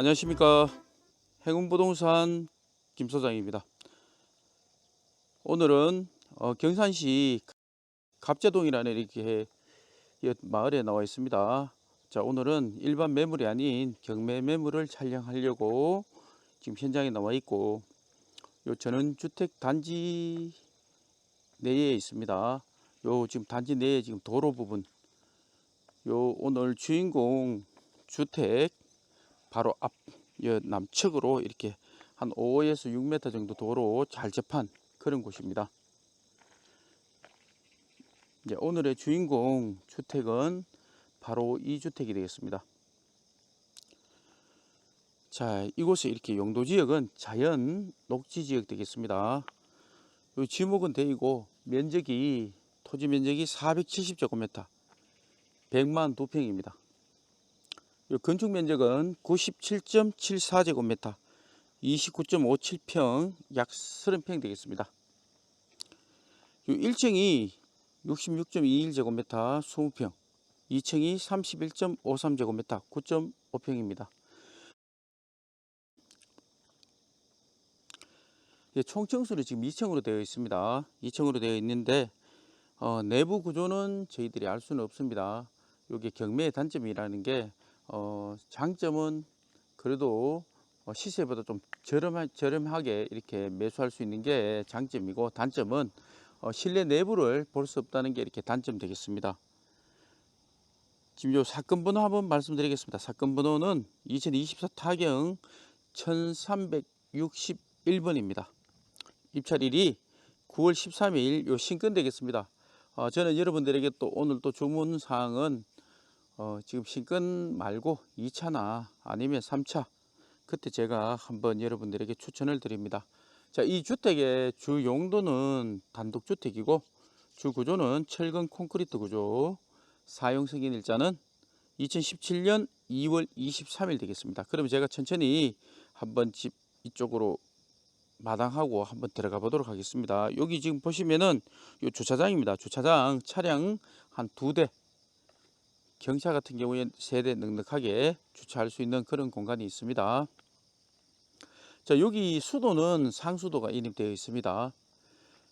안녕하십니까 행운부동산 김 소장입니다. 오늘은 어, 경산시 갑제동이라는 이렇게 이 마을에 나와 있습니다. 자 오늘은 일반 매물이 아닌 경매 매물을 촬영하려고 지금 현장에 나와 있고 요 저는 주택 단지 내에 있습니다. 요 지금 단지 내에 지금 도로 부분 요 오늘 주인공 주택 바로 앞여 남측으로 이렇게 한 5에서 6m 정도 도로 잘 접한 그런 곳입니다. 이제 오늘의 주인공 주택은 바로 이 주택이 되겠습니다. 자, 이곳에 이렇게 용도 지역은 자연 녹지 지역 되겠습니다. 이 지목은 되고 면적이 토지 면적이 470제곱미터 100만 두 평입니다. 이 건축 면적은 97.74제곱미터 29.57평 약 30평 되겠습니다. 이 1층이 66.21제곱미터 20평 2층이 31.53제곱미터 9.5평입니다. 총층수로 지금 2층으로 되어 있습니다. 2층으로 되어 있는데 어, 내부 구조는 저희들이 알 수는 없습니다. 이게 경매의 단점이라는 게 어, 장점은 그래도 어, 시세보다 좀 저렴하, 저렴하게 이렇게 매수할 수 있는 게 장점이고 단점은 어, 실내 내부를 볼 수 없다는 게 이렇게 단점 되겠습니다. 지금 요 사건 번호 한번 말씀드리겠습니다. 사건 번호는 2024 타경 1361번입니다. 입찰일이 9월 13일 요 신건 되겠습니다. 어, 저는 여러분들에게 또 오늘 또 주문 사항은 어, 지금 신건 말고 2차나 아니면 3차 그때 제가 한번 여러분들에게 추천을 드립니다. 자, 이 주택의 주 용도는 단독주택이고 주 구조는 철근 콘크리트 구조 사용 승인 일자는 2017년 2월 23일 되겠습니다. 그러면 제가 천천히 한번 집 이쪽으로 마당하고 한번 들어가 보도록 하겠습니다. 여기 지금 보시면은 요 주차장입니다. 주차장 차량 한 두 대 경차 같은 경우에 세대 넉넉하게 주차할 수 있는 그런 공간이 있습니다. 자, 여기 수도는 상수도가 인입되어 있습니다.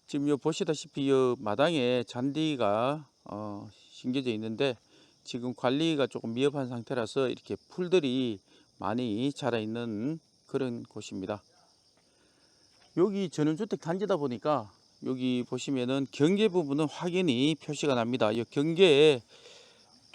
지금 요 보시다시피 요 마당에 잔디가 어, 심겨져 있는데 지금 관리가 조금 미흡한 상태라서 이렇게 풀들이 많이 자라 있는 그런 곳입니다. 여기 전원주택 단지다 보니까 여기 보시면은 경계 부분은 확연히 표시가 납니다. 이 경계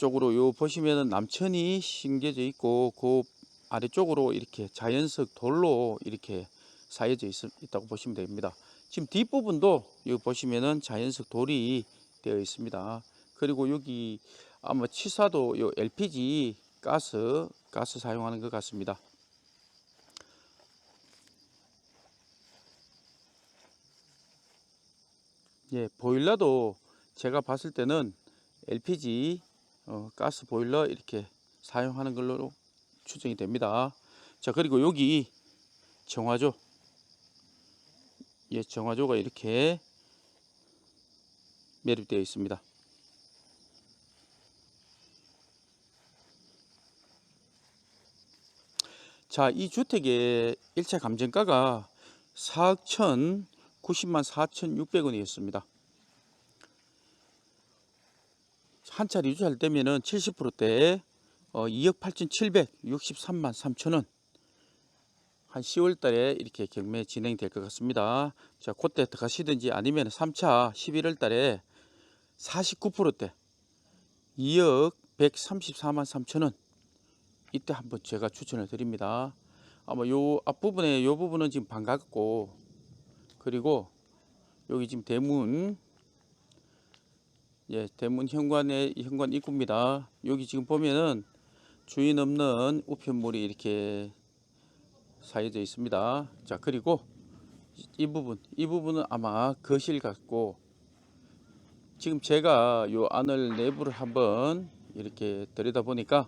쪽으로 요 보시면은 남천이 심겨져 있고 그 아래쪽으로 이렇게 자연석 돌로 이렇게 쌓여져 있, 있다고 보시면 됩니다. 지금 뒷부분도 여기 보시면은 자연석 돌이 되어 있습니다. 그리고 여기 아마 치사도 요 LPG 가스 가스 사용하는 것 같습니다. 예, 보일러도 제가 봤을 때는 LPG 어, 가스 보일러 이렇게 사용하는 걸로 추정이 됩니다. 자, 그리고 여기 정화조. 예, 정화조가 이렇게 매립되어 있습니다. 자, 이 주택의 일차 감정가가 4억 1 90만 4,600원이었습니다. 한 차례 유찰 되면은 70%대 어, 2억 8,763만 3천 원. 한 10월 달에 이렇게 경매 진행될 것 같습니다. 자, 그때 들어가시든지 아니면 3차 11월 달에 49%대 2억 134만 3천 원. 이때 한번 제가 추천을 드립니다. 아마 요 앞부분에 요 부분은 지금 반갑고 그리고 여기 지금 대문 예, 대문 현관의 현관 입구입니다. 여기 지금 보면은 주인 없는 우편물이 이렇게 사여져 있습니다. 자, 그리고 이 부분, 이 부분은 아마 거실 같고 지금 제가 요 안을 내부를 한번 이렇게 들여다 보니까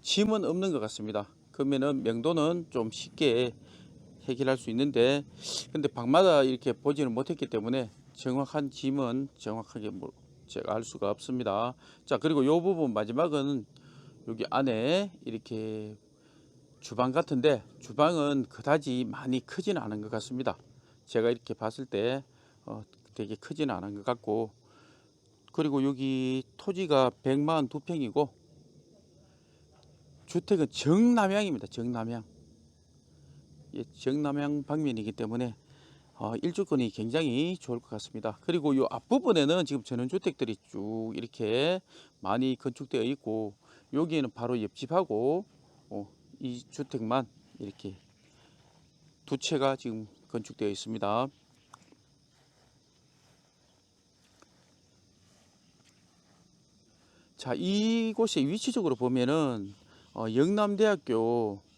짐은 없는 것 같습니다. 그러면은 명도는 좀 쉽게 해결할 수 있는데 근데 방마다 이렇게 보지는 못했기 때문에 정확한 짐은 정확하게 뭐 제가 알 수가 없습니다. 자 그리고 요 부분 마지막은 여기 안에 이렇게 주방 같은데 주방은 그다지 많이 크지는 않은 것 같습니다. 제가 이렇게 봤을 때 어, 되게 크지는 않은 것 같고 그리고 여기 토지가 142평이고 주택은 정남향입니다. 정남향. 예, 정남향 방면이기 때문에 어, 일주권이 굉장히 좋을 것 같습니다. 그리고 이 앞부분에는 지금 전원주택들이 쭉 이렇게 많이 건축되어 있고 여기에는 바로 옆집하고 어, 이 주택만 이렇게 두 채가 지금 건축되어 있습니다. 자, 이곳에 위치적으로 보면은 어, 영남대학교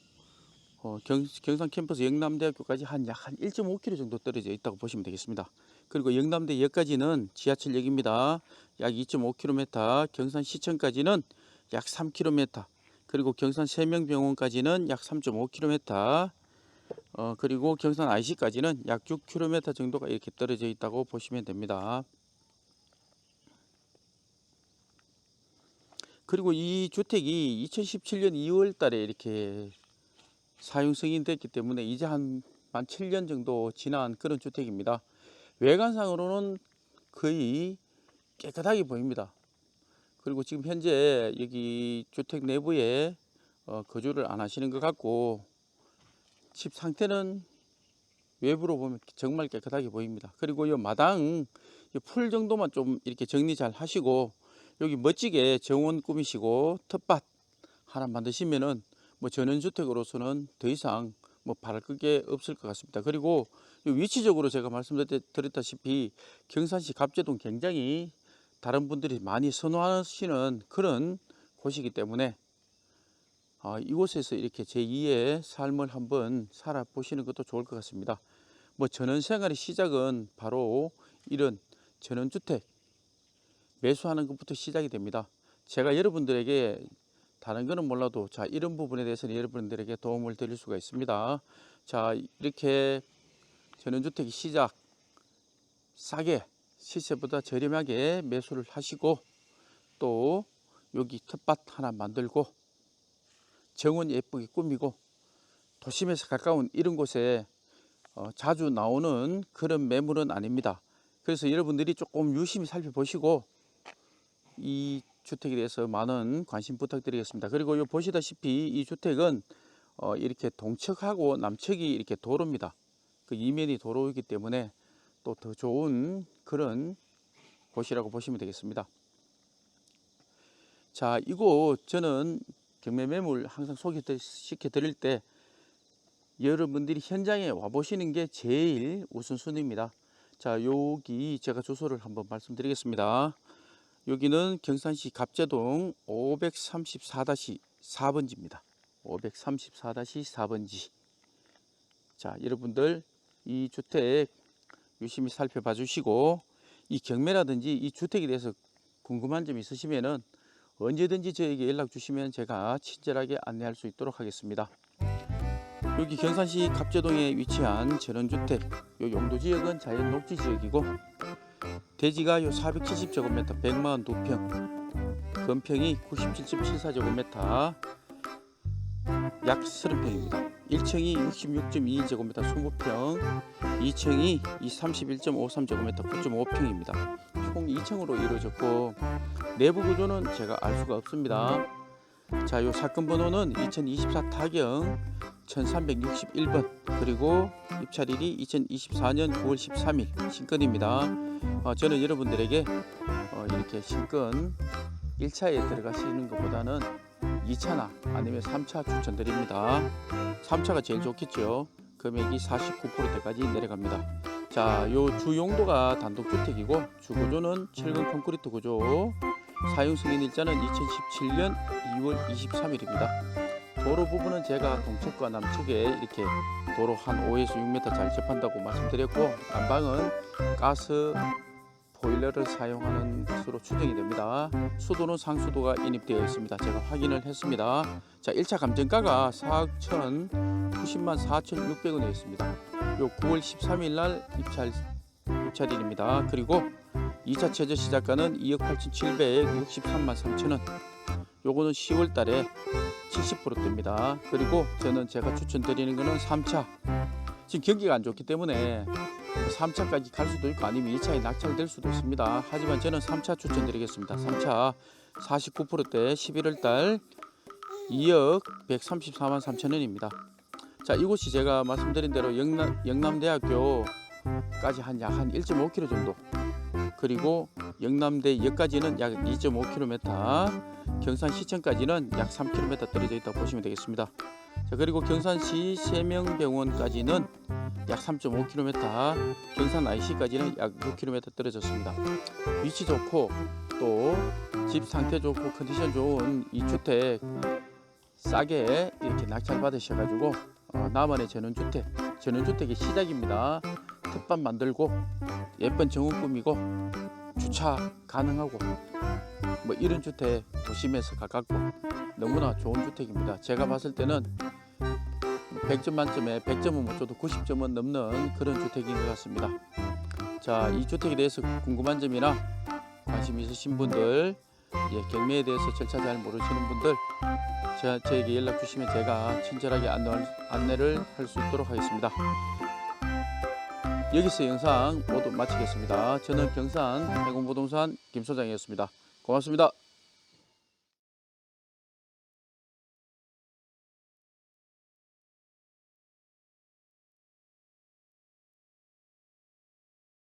어, 경, 경산 캠퍼스 영남대학교까지 한 약 한 1.5km 정도 떨어져 있다고 보시면 되겠습니다. 그리고 영남대역까지는 지하철역입니다. 약 2.5km, 경산시청까지는 약 3km, 그리고 경산 세명병원까지는 약 3.5km, 어, 그리고 경산 IC까지는 약 6km 정도가 이렇게 떨어져 있다고 보시면 됩니다. 그리고 이 주택이 2017년 2월 달에 이렇게 사용 승인 됐기 때문에 이제 한 만 7년 정도 지난 그런 주택입니다. 외관상으로는 거의 깨끗하게 보입니다. 그리고 지금 현재 여기 주택 내부에 어, 거주를 안 하시는 것 같고 집 상태는 외부로 보면 정말 깨끗하게 보입니다. 그리고 이 마당 이 풀 정도만 좀 이렇게 정리 잘 하시고 여기 멋지게 정원 꾸미시고 텃밭 하나 만드시면은 뭐 전원주택으로서는 더 이상 뭐 바랄 게 없을 것 같습니다. 그리고 이 위치적으로 제가 말씀드렸다시피 경산시 갑제동 굉장히 다른 분들이 많이 선호하시는 그런 곳이기 때문에 아, 이곳에서 이렇게 제2의 삶을 한번 살아보시는 것도 좋을 것 같습니다. 뭐 전원생활의 시작은 바로 이런 전원주택 매수하는 것부터 시작이 됩니다. 제가 여러분들에게 다른 거는 몰라도 자 이런 부분에 대해서는 여러분들에게 도움을 드릴 수가 있습니다. 자 이렇게 전원주택 시작 싸게 시세보다 저렴하게 매수를 하시고 또 여기 텃밭 하나 만들고 정원 예쁘게 꾸미고 도심에서 가까운 이런 곳에 어, 자주 나오는 그런 매물은 아닙니다. 그래서 여러분들이 조금 유심히 살펴보시고 이 주택에 대해서 많은 관심 부탁드리겠습니다. 그리고 요 보시다시피 이 주택은 어, 이렇게 동측하고 남측이 이렇게 도로입니다. 그 이면이 도로이기 때문에 또 더 좋은 그런 곳이라고 보시면 되겠습니다. 자, 이곳 저는 경매 매물 항상 소개시켜 드릴 때 여러분들이 현장에 와 보시는 게 제일 우선순위입니다. 자, 여기 제가 주소를 한번 말씀드리겠습니다. 여기는 경산시 갑제동 534-4번지입니다. 534-4번지. 자, 여러분들 이 주택 유심히 살펴봐 주시고 이 경매라든지 이 주택에 대해서 궁금한 점 있으시면은 언제든지 저에게 연락 주시면 제가 친절하게 안내할 수 있도록 하겠습니다. 여기 경산시 갑제동에 위치한 전원주택 요 용도 지역은 자연 녹지 지역이고 대지가 요 470제곱미터 142평. 건평이 97.74제곱미터. 약 30평입니다. 1층이 66.22제곱미터 20평. 2층이 31.53제곱미터 9.5평입니다. 총 2층으로 이루어졌고 내부 구조는 제가 알 수가 없습니다. 자, 요 사건 번호는 2024 타경 1361번 그리고 입찰일이 2024년 9월 13일 신건입니다. 어, 저는 여러분들에게 어, 이렇게 신건 1차에 들어가시는 것보다는 2차나 아니면 3차 추천드립니다. 3차가 제일 좋겠죠. 금액이 49%대까지 내려갑니다. 자, 요 주 용도가 단독주택이고 주구조는 철근 콘크리트 구조. 사용 승인 일자는 2017년 2월 23일입니다. 도로 부분은 제가 동측과 남측에 이렇게 도로 한 5에서 6m 잘 접한다고 말씀드렸고 난방은 가스 보일러를 사용하는 것으로 추정이 됩니다. 수도는 상수도가 인입되어 있습니다. 제가 확인을 했습니다. 자, 1차 감정가가 4억 1,090만 4,600원이었습니다. 요 9월 13일 날 입찰 입찰일입니다. 그리고 2차 최저 시작가는 2억 8,763만 3천원. 요거는 10월 달에 70%대입니다. 그리고 저는 제가 추천드리는 거는 3차. 지금 경기가 안 좋기 때문에 3차까지 갈 수도 있고 아니면 2차에 낙찰될 수도 있습니다. 하지만 저는 3차 추천드리겠습니다. 3차 49%대 11월 달 2억 134만 3천 원입니다. 자, 이곳이 제가 말씀드린 대로 영남, 영남대학교까지 한 약 한 1.5km 정도 그리고 영남대역까지는 약 2.5km 경산시청까지는 약 3km 떨어져 있다고 보시면 되겠습니다. 자, 그리고 경산시 세명병원까지는 약 3.5km, 경산 IC까지는 약 6km 떨어졌습니다. 위치 좋고 또 집 상태 좋고 컨디션 좋은 이 주택 싸게 이렇게 낙찰 받으셔가지고 어, 나만의 전원주택, 전원주택의 시작입니다. 텃밭 만들고 예쁜 정원 꾸미고 주차 가능하고 뭐 이런 주택 도심에서 가깝고 너무나 좋은 주택입니다. 제가 봤을 때는 100점 만점에 100점은 못 줘도 90점은 넘는 그런 주택인 것 같습니다. 자, 이 주택에 대해서 궁금한 점이나 관심 있으신 분들, 예, 경매에 대해서 절차 잘 모르시는 분들, 저, 저에게 연락 주시면 제가 친절하게 안내, 안내를 할 수 있도록 하겠습니다. 여기서 영상 모두 마치겠습니다. 저는 경산 해공부동산 김소장이었습니다. 고맙습니다.